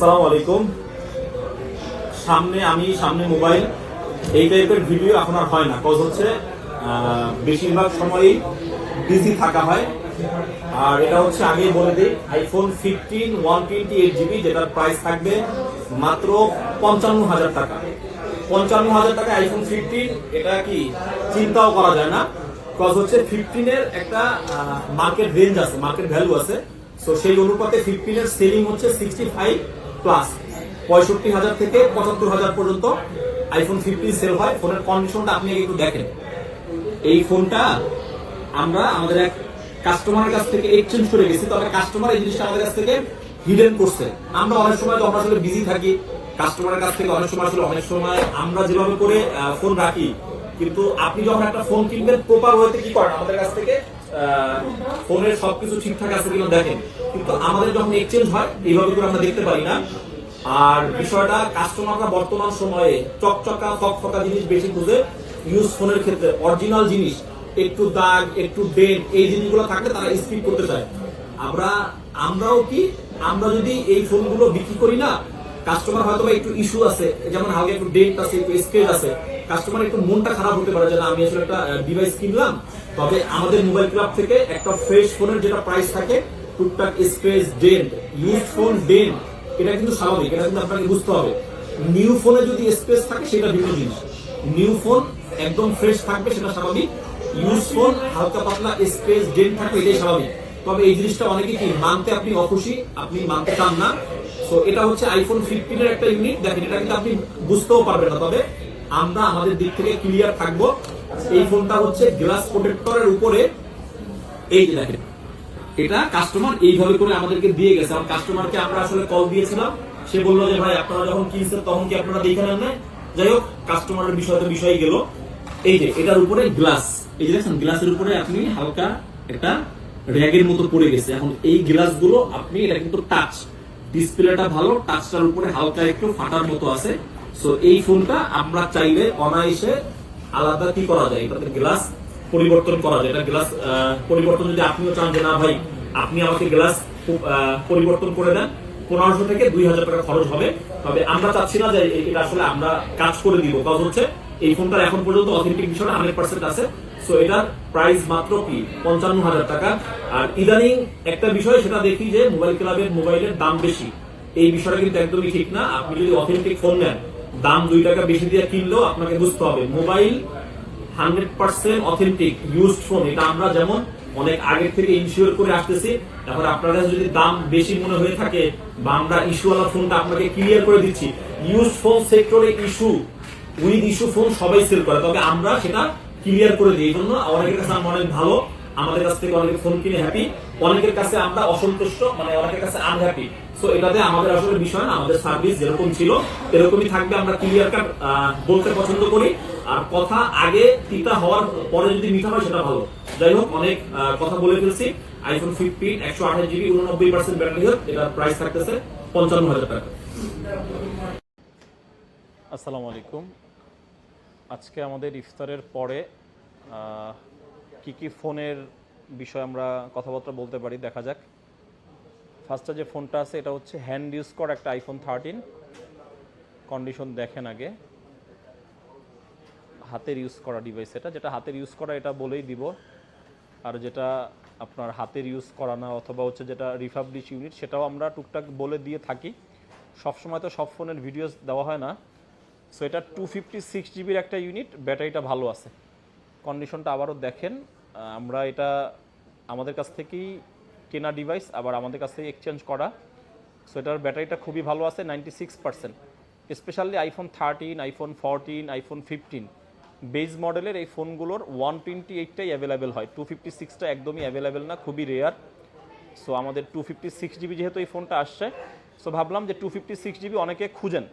আসসালামু আলাইকুম। সামনে আমি, সামনে মোবাইল, এই টাইপের ভিডিও এখন আর হয় না। কজ হচ্ছে বেশিরভাগ সময়ই বিজি থাকা হয়। আর এটা হচ্ছে আগে বলে দিই iPhone fifteen one twenty eight GB যেটার প্রাইস থাকবে মাত্র পঞ্চান্ন হাজার টাকা। পঞ্চান্ন হাজার টাকা আইফোন ফিফটিন এটা কি চিন্তাও করা যায় না। কজ হচ্ছে ফিফটিনের একটা মার্কেট রেঞ্জ আছে মার্কেট ভ্যালু আছে। সো সেই অনুপাতে ফিফটিনের সেলিং হচ্ছে সিক্সটি ফাইভ প্লাস পঁয়ষট্টি হাজার থেকে পঁচাত্তর হাজার পর্যন্ত আইফোন ফিফটিন সেল হয়। ফোনের কন্ডিশনটা আপনি একটু দেখেন। এই ফোনটা আমরা আমাদের এক কাস্টমারের কাছ থেকে এক্সচেঞ্জ করে গেছি। তবে কাস্টমার এই জিনিসটা আমাদের কাছ থেকে হিডেন করছে। আমরা অনেক সময় যখন আসলে বিজি থাকি। কাস্টমারের কাছ থেকে অনেক সময় আসলে অনেক সময় আমরা যেভাবে করে ফোন রাখি। কিন্তু আপনি যখন একটা ফোন কিনবেন প্রপার ওয়েতে কি করেন? আমাদের কাছ থেকে ফোনের সবকিছু ঠিকঠাক আছে কিনা দেখেন। কিন্তু আমাদের যখন এক্সচেঞ্জ হয়, এইভাবে করে আমরা দেখতে পারি না। আর বিষয়টা কাস্টমাররা বর্তমান সময়ে চকচকা ফকফকা জিনিস বেশি খুঁজে ইউজ ফোনের ক্ষেত্রে। অরিজিনাল জিনিস, একটু দাগ, একটু ডেন্ট এই জিনিসগুলো থাকলে তারা স্কিপ করতে চায়। আমরা, আমরাও কি, আমরা যদি এই ফোনগুলো বিক্রি করি না কাস্টমার হয়তো একটু ইস্যু আছে, যেমন হালকা একটু ডেন্ট আছে, একটু স্ক্রেচ আছে। কাস্টমার একটু মনটা খারাপ হতে পারে যে আমি আসলে একটা ডিভাইস কিনলাম। তবে আমাদের মোবাইল ক্লাব থেকে একটা ফ্রেশ ফোনের যেটা প্রাইস থাকে, টুকটাক scratch dent use phone dent এটা কিন্তু স্বাভাবিক, এটা কিন্তু আপনাকে বুঝতে হবে। নিউ ফোনে যদি স্পেস থাকে, সেটা ভিন্ন জিনিস। নিউ ফোন একদম ফ্রেশ থাকবে, সেটা স্বাভাবিক। ইউজ ফোন হালকা পাতলা স্পেস ডেন্ট থাকবে, এটাই স্বাভাবিক। তবে এই জিনিসটা অনেকে কি, মানতে আপনি অখুশি, আপনি মানতে চান না। সো এটা হচ্ছে আইফোন ফিফটিন এর একটা ইউনিট দেখেন এটা কিন্তু আপনি বুঝতেও পারবেন না। তবে আমরা আমাদের দিক থেকে ক্লিয়ার থাকব। এই ফোনটা হচ্ছে গ্লাস প্রোটেক্টরের উপরে। এই যে দেখেন, এটা কাস্টমার এইভাবে করে আমাদেরকে দিয়ে গেছে। আর কাস্টমারকে আমরা আসলে কল দিয়েছিলাম। সে বলল যে, ভাই, আপনারা যখন কিনছেন তখন কি আপনারা দেখে নেন না যাই হোক কাস্টমারের বিষয় তো বিষয় গেল। এই যে, এটার উপরে গ্লাস এই যে দেখছেন গ্লাসের উপরে আপনি হালকা একটা র্যাগের মতো পড়ে গেছে। এখন এই গ্লাসগুলো আপনি এটা কিন্তু টাচ ডিসপ্লেটা ভালো টাচটার উপরে হালকা একটু ফাটার মতো আছে। সো এই ফোনটা আমরা চাইলে অনায়াসে আলাদা কি করা যায়? এটাতে গ্লাস পরিবর্তন করা যায়। এটা গ্লাস পরিবর্তন যদি আপনিও চান যে না ভাই, আপনি আমাকে গ্লাস পরিবর্তন করে দেন, পনেরোশো থেকে দুই হাজার টাকা খরচ হবে। তবে আমরা চাচ্ছি না যে এটা আসলে আমরা কাজ করে দিব। কাজ হচ্ছে, এই ফোনটার এখন পর্যন্ত অথেন্টিক বিষয়টা হান্ড্রেড পার্সেন্ট আছে। সো এটার প্রাইস মাত্র কি? পঞ্চান্ন হাজার টাকা। আর ইদানিং একটা বিষয়, সেটা দেখি যে মোবাইল ক্লাবের মোবাইলের দাম বেশি। এই বিষয়টা কিন্তু একদমই ঠিক না। আপনি যদি অথেন্টিক ফোন নেন, দাম দুই টাকা বেশি দিয়ে কিনলেও আপনাকে বুঝতে হবে mobile hundred percent authentic used phone এটা আমরা যেমন অনেক আগে থেকে ইনশিওর করে আসতেছি তারপর আপনারা যদি দাম বেশি মনে হয়ে থাকে বা আমরা ইস্যুওয়ালা ফোনটা আপনাকে ক্লিয়ার করে দিচ্ছি ইউজ ফোন সেক্টরে ইস্যু উইথ ইস্যু ফোন সবাই সেল করে। তবে আমরা সেটা ক্লিয়ার করে দিই জন্য অনেকের কাছে আমরা অনেক ভালো, আমাদের কাছ থেকে অনেকে ফোন কিনে হ্যাপি অনেকের কাছে আমরা অসন্তুষ্ট মানে অনেকের কাছে আনহ্যাপি সো এটাতে আমাদের আসলে বিষয় না, আমাদের সার্ভিস যেরকম ছিল, এরকমই থাকবে, আমরা ক্লিয়ার কাট বলতে পছন্দ করি। আর কথা আগে তিতা হওয়ার পরে যদি মিঠা হয়, সেটা ভালো। যাই হোক, অনেক কথা বলে ফেলছি। আইফোন ফিফটিন একশো আঠাশ জিবি উননব্বই পার্সেন্ট ব্যাটারি হেলথ এটার প্রাইস থাকতেছে পঞ্চান্ন হাজার টাকা। আসসালামু আলাইকুম। আজকে আমাদের ইফতারের পরে কি কি ফোনের বিষয়ে আমরা কথাবার্তা বলতে পারি দেখা যাক। ফার্স্টে যে ফোনটা আছে, এটা হচ্ছে হ্যান্ড ইউজ করা একটা আইফোন থার্টিন কন্ডিশন দেখেন আগে। হাতের ইউজ করা ডিভাইস এটা। যেটা হাতের ইউজ করা, এটা বলেই দিব। আর যেটা আপনার হাতের ইউজ করা না, অথবা হচ্ছে যেটা রিফাবলিশ ইউনিট সেটাও আমরা টুকটাক বলে দিয়ে থাকি। সবসময় তো সব ফোনের ভিডিওস দেওয়া হয় না। সো এটা টু ফিফটি সিক্স জিবির একটা ইউনিট ব্যাটারিটা ভালো আছে। কন্ডিশনটা আবারও দেখেন আমরা এটা আমাদের কাছ থেকেই কেনা ডিভাইস আবার আমাদের কাছ থেকে এক্সচেঞ্জ করা। সো এটার ব্যাটারিটা খুবই ভালো আছে ninety six percent specially iPhone thirteen iPhone fourteen iPhone fifteen base মডেলের এই ফোনগুলোর ওয়ান টোয়েন্টি এইটটাই অ্যাভেলেবেল হয়। টু ফিফটি সিক্সটা একদমই অ্যাভেলেবেল না, খুবই রেয়ার সো আমাদের টু ফিফটি সিক্স জিবি যেহেতু এই ফোনটা আসছে সো ভাবলাম যে টু ফিফটি সিক্স জিবি অনেকে খুঁজেন।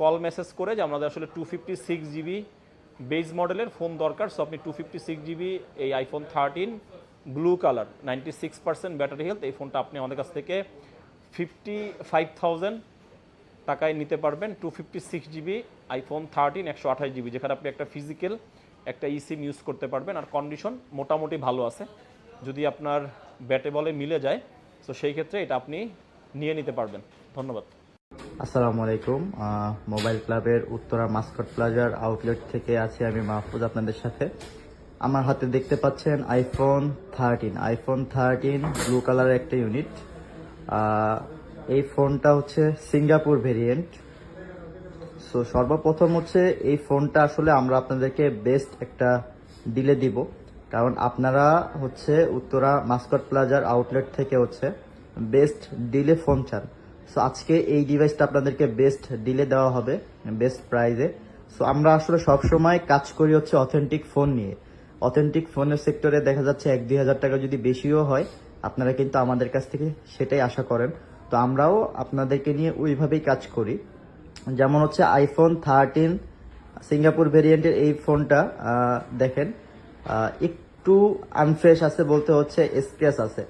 কল মেসেজ করে যে আমাদের আসলে two fifty six GB base মডেলের ফোন দরকার। সো আপনি টু ফিফটি সিক্স জিবি এই iPhone thirteen blue colour ninety six percent battery health এই ফোনটা আপনি আমাদের কাছ থেকে ফিফটি ফাইভ থাউজেন্ড টাকায় নিতে পারবেন two fifty six GB iPhone thirteen একশো আঠাশ জিবি যেখানে আপনি একটা ফিজিক্যাল একটা ইসিম ইউজ করতে পারবেন। আর কন্ডিশন মোটামুটি ভালো আছে। যদি আপনার ব্যাটে বলে মিলে যায় তো সেই ক্ষেত্রে এটা আপনি নিয়ে নিতে পারবেন। ধন্যবাদ। আসসালামু আলাইকুম। মোবাইল ক্লাবের উত্তরা মাস্কট প্লাজার আউটলেট থেকে আছি আমি মাহফুজ আপনাদের সাথে। আমার হাতে দেখতে পাচ্ছেন iPhone thirteen iPhone thirteen blue কালারের একটা ইউনিট এই ফোনটা হচ্ছে সিঙ্গাপুর ভেরিয়েন্ট সো সর্বপ্রথম হচ্ছে এই ফোনটা আসলে আমরা আপনাদেরকে বেস্ট একটা ডিলে দিব। কারণ আপনারা হচ্ছে উত্তরা মাস্কট প্লাজার আউটলেট থেকে হচ্ছে বেস্ট ডিলে ফোন চান। সো আজকে এই ডিভাইসটা আপনাদেরকে বেস্ট ডিলে দেওয়া হবে বেস্ট প্রাইজে সো আমরা আসলে সবসময় কাজ করি হচ্ছে অথেন্টিক ফোন নিয়ে। অথেন্টিক ফোনের সেক্টরে দেখা যাচ্ছে এক দুই হাজার টাকা যদি বেশিও হয়, আপনারা কিন্তু আমাদের কাছ থেকে সেটাই আশা করেন। তো আমরাও আপনাদেরকে নিয়ে ওইভাবেই কাজ করি। যেমন হচ্ছে আইফোন থার্টিন সিঙ্গাপুর ভেরিয়েন্টের এই ফোনটা দেখেন একটু আনফ্রেশ আছে বলতে হচ্ছে স্ক্র্যাচ আছে।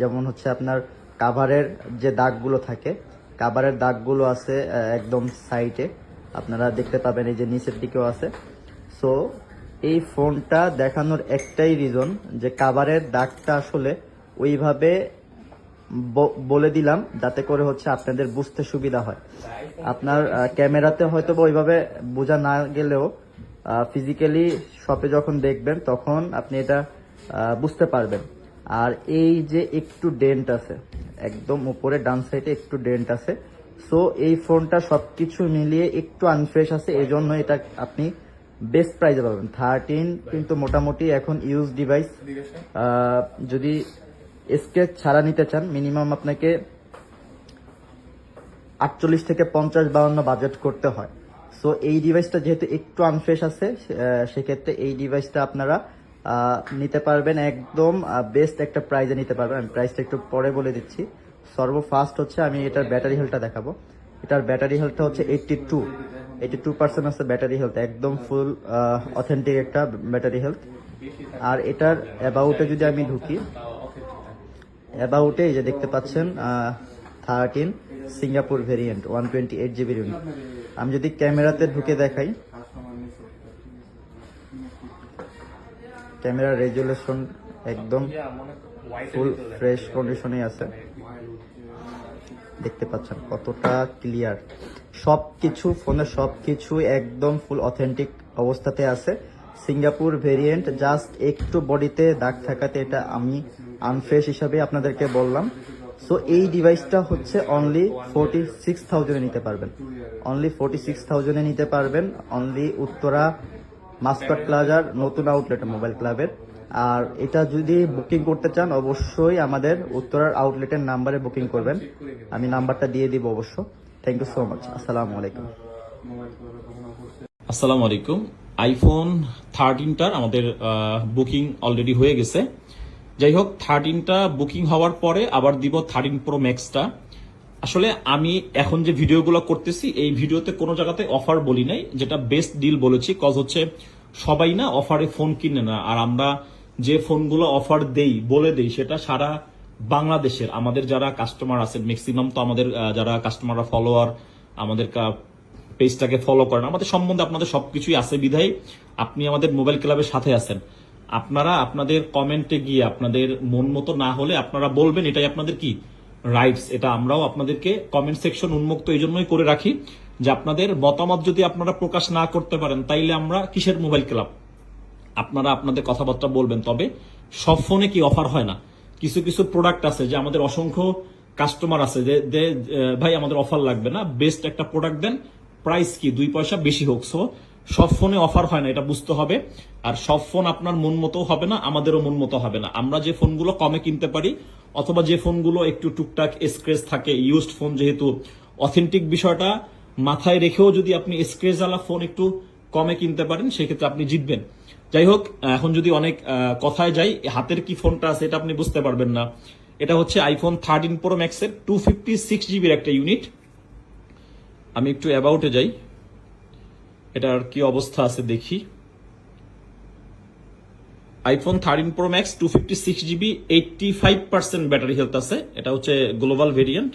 যেমন হচ্ছে আপনার কাভারের যে দাগগুলো থাকে কাভারের দাগগুলো আছে একদম সাইডে আপনারা দেখতে পাবেন এই যে নিচের দিকেও আছে। সো এই ফোনটা দেখানোর একটাই রিজন যে কাভারের দাগটা আসলে ওইভাবে বলে দিলাম যাতে করে হচ্ছে আপনাদের বুঝতে সুবিধা হয়। আপনার ক্যামেরাতে হয়তো বা ওইভাবে বোঝা না গেলেও ফিজিক্যালি শপে যখন দেখবেন, তখন আপনি এটা বুঝতে পারবেন। আর এই যে একটু ডেন্ট আছে, একদম উপরে ডান সাইডে একটু ডেন্ট আছে। সো এই ফোনটা সবকিছু মিলিয়ে একটু আনফ্রেশ আছে এই জন্য এটা আপনি বেস্ট প্রাইজে পাবেন। থার্টিন কিন্তু মোটামুটি এখন ইউজ ডিভাইস যদি স্কেচ ছাড়া নিতে চান মিনিমাম আপনাকে আটচল্লিশ থেকে পঞ্চাশ বাউন্ন বাজেট করতে হয়। সো এই ডিভাইসটা যেহেতু একটু আনফ্রেশ আছে সেক্ষেত্রে এই ডিভাইসটা আপনারা নিতে পারবেন একদম বেস্ট একটা প্রাইজে নিতে পারবেন। আমি প্রাইসটা একটু পরে বলে দিচ্ছি। সর্বফার্স্ট হচ্ছে আমি এটার ব্যাটারি হেলথটা দেখাবো। এটার ব্যাটারি হেলথটা হচ্ছে eighty two eighty two percent আছে ব্যাটারি হেলথ একদম ফুল অথেন্টিক একটা ব্যাটারি হেলথ আর এটার অ্যাবাউটে যদি আমি ঢুকি অ্যাবাউটে এই যে দেখতে পাচ্ছেন thirteen Singapore variant one twenty eight unit আমি যদি ক্যামেরাতে ঢুকে দেখাই ক্যামেরার রেজুলেশন একদম ফুল ফ্রেশ কন্ডিশনে আছে। দেখতে পাচ্ছেন কতটা ক্লিয়ার সব কিছু ফোনের সব কিছু একদম ফুল অথেন্টিক অবস্থাতে আছে। সিঙ্গাপুর ভেরিয়েন্ট জাস্ট একটু বডিতে দাগ থাকাতে এটা আমি আনফ্রেশ হিসাবে আপনাদেরকে বললাম। সো এই ডিভাইসটা হচ্ছে অনলি ফোরটি সিক্স থাউজেন্ডে নিতে পারবেন। অনলি ফোরটি সিক্স থাউজেন্ডে নিতে পারবেন। অনলি উত্তরা মাস্কট প্লাজার নতুন আউটলেট মোবাইল ক্লাবের আর এটা যদি বুকিং করতে চান, অবশ্যই আমাদের উত্তরার আউটলেটের নাম্বারে বুকিং করবেন। আমি নাম্বারটা দিয়ে দিব অবশ্য। থ্যাংক ইউ সো মাচ আসসালামু আলাইকুম। আসসালামু আলাইকুম। আইফোন থার্টিনটার আমাদের বুকিং অলরেডি হয়ে গেছে। যাই হোক থার্টিনটা বুকিং হওয়ার পরে আবার দিব থার্টিন প্রো ম্যাক্সটা আসলে আমি এখন যে ভিডিওগুলো করতেছি, এই ভিডিওতে কোনো জায়গাতে অফার বলি নাই, যেটা বেস্ট ডিল বলেছি কজ হচ্ছে সবাই না অফারে ফোন কিনে না, আর আমরা যে ফোনগুলো অফার দেই, বলে দেই, সেটা সারা বাংলাদেশের, আমাদের যারা কাস্টমার আছে ম্যাক্সিমাম তো আমাদের যারা কাস্টমাররা ফলোয়ার আমাদের পেজটাকে ফলো করেন আমাদের সম্বন্ধে আপনাদের সবকিছুই আছে বিধায়, আপনি আমাদের মোবাইল ক্লাবের সাথে আছেন। আপনারা আপনাদের কমেন্টে গিয়ে আপনাদের মন মতো না হলে আপনারা বলবেন, এটাই আপনাদের কি? রাইটস এটা আমরাও আপনাদেরকে কমেন্ট সেকশন উন্মুক্ত এই জন্যই করে রাখি, যে আপনাদের মতামত যদি আপনারা প্রকাশ না করতে পারেন, তাইলে আমরা কিসের মোবাইল ক্লাব আপনারা আপনাদের কথাবার্তা বলবেন, তবে সব ফোনে কি অফার হয় না? কিছু কিছু প্রোডাক্ট আছে যে আমাদের অসংখ্য কাস্টমার আছে, যে ভাই আমাদের অফার লাগবে না বেস্ট একটা প্রোডাক্ট দেন প্রাইস কি? দুই পয়সা বেশি হোক। সো সব ফোনে অফার হয় না, এটা বুঝতে হবে। আর সব ফোন আপনার মন মতো হবে না, আমাদেরও মন মতো হবে না। আমরা যে ফোনগুলো কমে কিনতে পারি, অথবা যে ফোনগুলো একটু টুকটাক স্ক্রেচ থাকে ইউজড ফোন যেহেতু অথেন্টিক বিষয়টা মাথায় রেখেও যদি আপনি স্ক্রেচ আলা ফোন একটু কমে কিনতে পারেন, সেক্ষেত্রে আপনি জিতবেন। যাই হোক এখন যদি অনেক কথায় যাই, হাতের কি ফোনটা আছে এটা আপনি বুঝতে পারবেন না। এটা হচ্ছে আইফোন থার্টিন প্রো ম্যাক্সের টু ফিফটি সিক্স জিবির একটা ইউনিট আমি একটু অ্যাবাউটে যাই। এটার কি অবস্থা আছে দেখি। IPhone thirteen pro max two fifty six GB eighty five percent battery health আছে। এটা হচ্ছে গ্লোবাল ভেরিয়েন্ট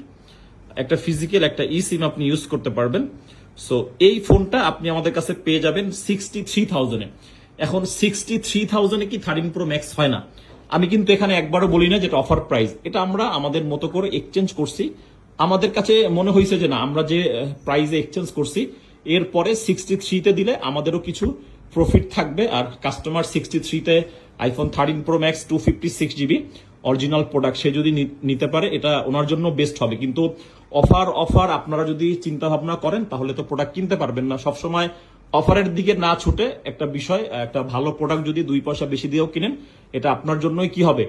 একটা ফিজিক্যাল একটা ই সিম আপনি ইউজ করতে পারবেন। সো এই ফোনটা আপনি আমাদের কাছে পেয়ে যাবেন সিক্সটি থ্রি থাউজেন্ডে এখন সিক্সটি থ্রি থাউজেন্ডে কি থার্টিন প্রো ম্যাক্স হয় না? আমি কিন্তু এখানে একবারও বলি না যেটা অফার প্রাইস এটা আমরা আমাদের মতো করে এক্সচেঞ্জ করছি। আমাদের কাছে মনে হয়েছে যে না, আমরা যে প্রাইজে এক্সচেঞ্জ করছি এরপরে সিক্সটি থ্রিতে দিলে আমাদেরও কিছু প্রফিট থাকবে। আর কাস্টমার সিক্সটি থ্রিতে iPhone thirteen pro max two fifty six GB original product সে যদি নিতে পারে, এটা ওনার জন্য বেস্ট হবে। কিন্তু অফার অফার আপনারা যদি চিন্তা ভাবনা করেন, তাহলে তো প্রোডাক্ট কিনতে পারবেন না। সবসময় অফারের দিকে না ছুটে একটা বিষয়, একটা ভালো প্রোডাক্ট যদি দুই পয়সা বেশি দিয়েও কিনেন, এটা আপনার জন্যই কি হবে?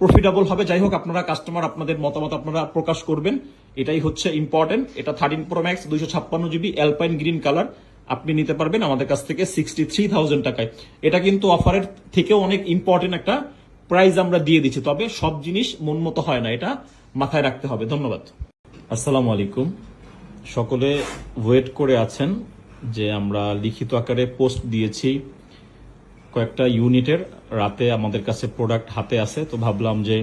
প্রফিটেবল হবে যাই হোক, আপনারা কাস্টমার আপনাদের মতামত আপনারা প্রকাশ করবেন। এটাই হচ্ছে ইম্পর্টেন্ট এটা থার্টিন প্রো ম্যাক্স দুইশো ছাপ্পান্ন জিবি অ্যালপাইন গ্রিন কালার আপনি নিতে পারবেন আমাদের কাছ থেকে সিক্সটি থ্রি থাউজেন্ড টাকায়। এটা কিন্তু অফারের থেকেও অনেক ইম্পর্টেন্ট একটা প্রাইস আমরা দিয়ে দিচ্ছি। তবে সব জিনিস মন মতো হয় না, এটা মাথায় রাখতে হবে। ধন্যবাদ। আসসালামু আলাইকুম। সকলে ওয়েট করে আছেন যে আমরা লিখিত আকারে পোস্ট দিয়েছি। কয়েকটা ইউনিটের রাতে আমাদের কাছে প্রোডাক্ট হাতে আছে তো ভাবলাম যে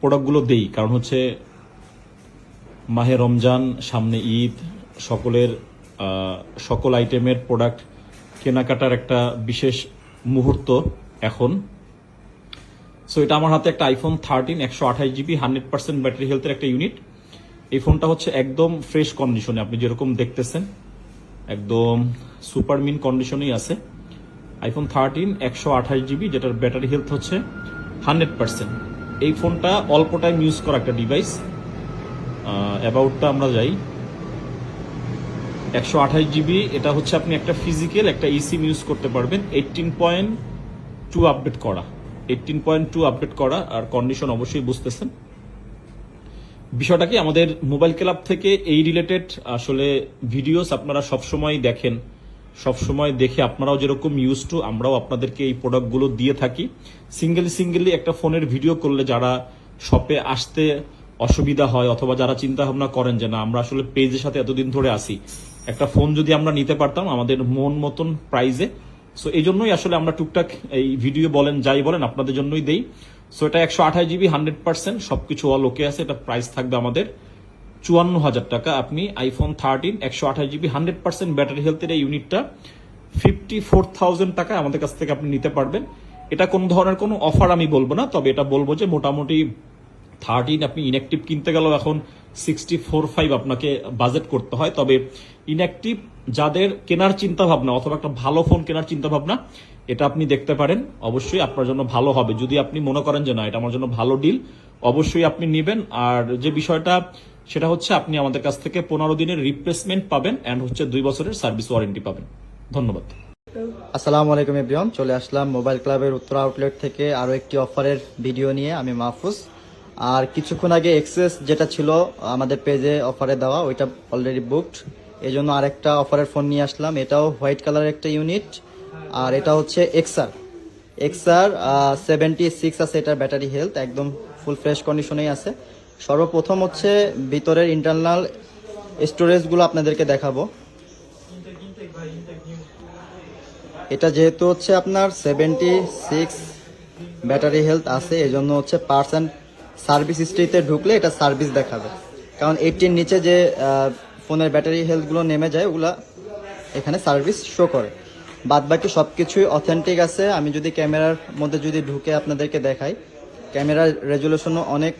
প্রোডাক্টগুলো দেই, কারণ হচ্ছে মাহে রমজান, সামনে ঈদ, সকলের সকল আইটেমের প্রোডাক্ট কেনাকাটার একটা বিশেষ মুহূর্ত এখন। সো এটা আমার হাতে একটা আইফোন থার্টিন একশো আঠাশ জিবি হান্ড্রেড পার্সেন্ট ব্যাটারি হেলথের একটা ইউনিট এই ফোনটা হচ্ছে একদম ফ্রেশ কন্ডিশনে আপনি যেরকম দেখতেছেন, একদম সুপার মিন কন্ডিশনেই আছে। আইফোন থার্টিন একশো আঠাশ জিবি যেটার ব্যাটারি হেলথ হচ্ছে হান্ড্রেড পার্সেন্ট এই ফোনটা অল্প টাইম ইউজ করা একটা ডিভাইস অ্যাবাউটটা আমরা যাই। একশো আঠাশ জিবি এটা হচ্ছে আপনি একটা ফিজিক্যাল একটা ইসিম ইউজ করতে পারবেন। এইটিন পয়েন্ট টু আপডেট করা। এইটিন পয়েন্ট টু আপডেট করা, আর কন্ডিশন অবশ্যই বুঝতেছেন। বিষয়টা কি, আমাদের মোবাইল ক্লাব থেকে এই রিলেটেড আসলে ভিডিওস আপনারা সবসময় দেখেন। সবসময় দেখে আপনারাও যেরকম ইউজ টু আমরাও আপনাদেরকে এই প্রোডাক্টগুলো দিয়ে থাকি। সিঙ্গেল সিঙ্গেলি একটা ফোনের ভিডিও করলে যারা শপে আসতে অসুবিধা হয় অথবা যারা চিন্তা ভাবনা করেন যে না, আমরা আসলে পেজের সাথে এতদিন ধরে আসি একটা ফোন যদি আমরা নিতে পারতাম আমাদের মন মতন প্রাইজে সো এই জন্যই আসলে আমরা টুকটাক এই ভিডিও বলেন, যাই বলেন, আপনাদের জন্যই দেই। সো এটা একশো আঠাশ জিবি হান্ড্রেড পার্সেন্ট সবকিছু অল ওকে আছে, এটা প্রাইস থাকবে আমাদের। চুয়ান্ন হাজার টাকা। আপনি আইফোন থার্টিন একশো আঠাশ জিবি হান্ড্রেড পার্সেন্ট ব্যাটারি হেলথের এই ইউনিটটা ফিফটি ফোর থাউজেন্ড টাকা আমাদের কাছ থেকে আপনি নিতে পারবেন। এটা কোন ধরনের কোনো অফার আমি বলব না, তবে এটা বলব যে মোটামুটি থার্টিন আপনি ইনঅ্যাক্টিভ কিনতে গেলেও এখন সিক্সটি ফোর ফাইভ আপনাকে বাজেট করতে হয়। তবে ইনঅ্যাক্টিভ যাদের কেনার চিন্তা ভাবনা অথবা একটা ভালো ফোন কেনার চিন্তা ভাবনা এটা আপনি দেখতে পারেন। অবশ্যই আপনার জন্য ভালো হবে। যদি আপনি মনে করেন যে না, এটা আমার জন্য ভালো ডিল অবশ্যই আপনি নেবেন। আর যে বিষয়টা সেটা হচ্ছে আপনি আমাদের কাছ থেকে পনেরো দিনের রিপ্লেসমেন্ট পাবেন অ্যান্ড হচ্ছে দুই বছরের সার্ভিস ওয়ারেন্টি পাবেন। ধন্যবাদ। আসসালামু আলাইকুম এভরিওয়ান চলে আসলাম মোবাইল ক্লাবের উত্তর আউটলেট থেকে আরও একটি অফারের ভিডিও নিয়ে, আমি মাহফুজ। আর কিছুক্ষণ আগে এক্সেস যেটা ছিল, আমাদের পেজে অফারে দেওয়া, ওইটা অলরেডি বুকড এই জন্য আরেকটা অফারের ফোন নিয়ে আসলাম, এটাও হোয়াইট কালারের একটা ইউনিট আর এটা হচ্ছে এক্সআর এক্সআর সেভেন্টি সিক্স আছে এটার ব্যাটারি হেলথ একদম ফুল ফ্রেশ কন্ডিশনেই আছে। সর্বপ্রথম হচ্ছে ভিতরের ইন্টারনাল স্টোরেজগুলো আপনাদেরকে দেখাবো। এটা যেহেতু হচ্ছে আপনার সেভেন্টি সিক্স ব্যাটারি হেলথ আছে এই জন্য হচ্ছে পার্সেন্ট সার্ভিস হিস্ট্রিতে ঢুকলে এটা সার্ভিস দেখাবে। কারণ এইটির নিচে যে ফোনের ব্যাটারি হেলথগুলো নেমে যায়, ওগুলা এখানে সার্ভিস শো করে। বাদ বাকি সব কিছুই অথেন্টিক আছে। আমি যদি ক্যামেরার মধ্যে যদি ঢুকে আপনাদেরকে দেখাই, ক্যামেরার রেজুলেশনও অনেক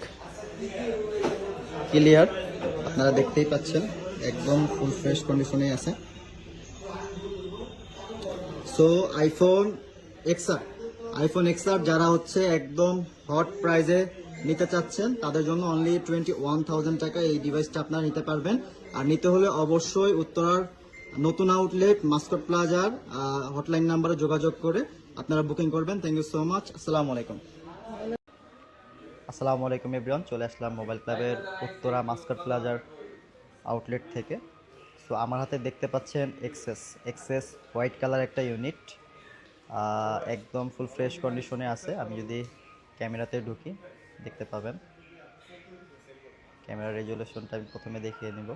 ক্লিয়ার আপনারা দেখতেই পাচ্ছেন, একদম ফুল ফ্রেশ কন্ডিশনে আছে। So iPhone XR iPhone XR যারা হচ্ছে একদম হট প্রাইজে নিতে চাচ্ছেন, তাদের জন্য অনলি টোয়েন্টি ওয়ান থাউজেন্ড টাকা এই ডিভাইসটা আপনারা নিতে পারবেন। আর নিতে হলে অবশ্যই উত্তরার নতুন আউটলেট মাস্কট প্লাজার হটলাইন নাম্বারে যোগাযোগ করে আপনারা বুকিং করবেন। থ্যাংক ইউ সো মাচ আসসালামু আলাইকুম। আসসালামু আলাইকুম এভরিওয়ান চলে আসলাম মোবাইল ক্লাবের উত্তরা মাস্কট প্লাজার আউটলেট থেকে। সো আমার হাতে দেখতে পাচ্ছেন এক্সেস এক্সেস হোয়াইট কালার একটা ইউনিট একদম ফুল ফ্রেশ কন্ডিশনে আছে। আমি যদি ক্যামেরাতে ঢুকি, দেখতে পাবেন। ক্যামেরা রেজুলেশনটা আমি প্রথমে দেখিয়ে নিব।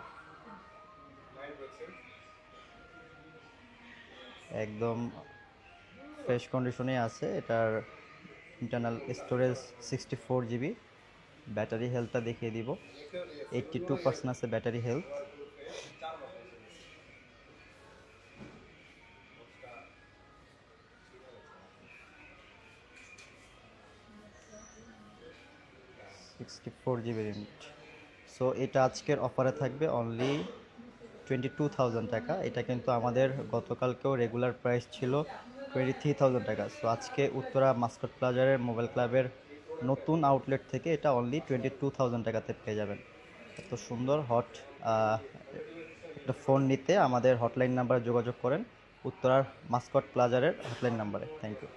একদম ফ্রেশ কন্ডিশনে আছে। এটার internal storage sixty four GB battery হেলথটা দেখিয়ে দিব। এইটটি টু পার্সেন্ট আছে battery health sixty four GB unit so এটা আজকের অফারে থাকবে অনলি টোয়েন্টি টু থাউজেন্ড টাকা। এটা কিন্তু আমাদের গতকালকেও রেগুলার প্রাইস ছিল টোয়েন্টি থ্রি থাউজেন্ড টাকা। সো আজকে উত্তরা মাস্কট প্লাজারের মোবাইল ক্লাবের নতুন আউটলেট থেকে এটা অনলি টোয়েন্টি টু থাউজেন্ড টাকাতে পেয়ে যাবেন। এত সুন্দর হট একটা ফোন নিতে আমাদের হটলাইন নাম্বারে যোগাযোগ করেন, উত্তরার মাস্কট প্লাজারের হটলাইন নাম্বারে থ্যাংক ইউ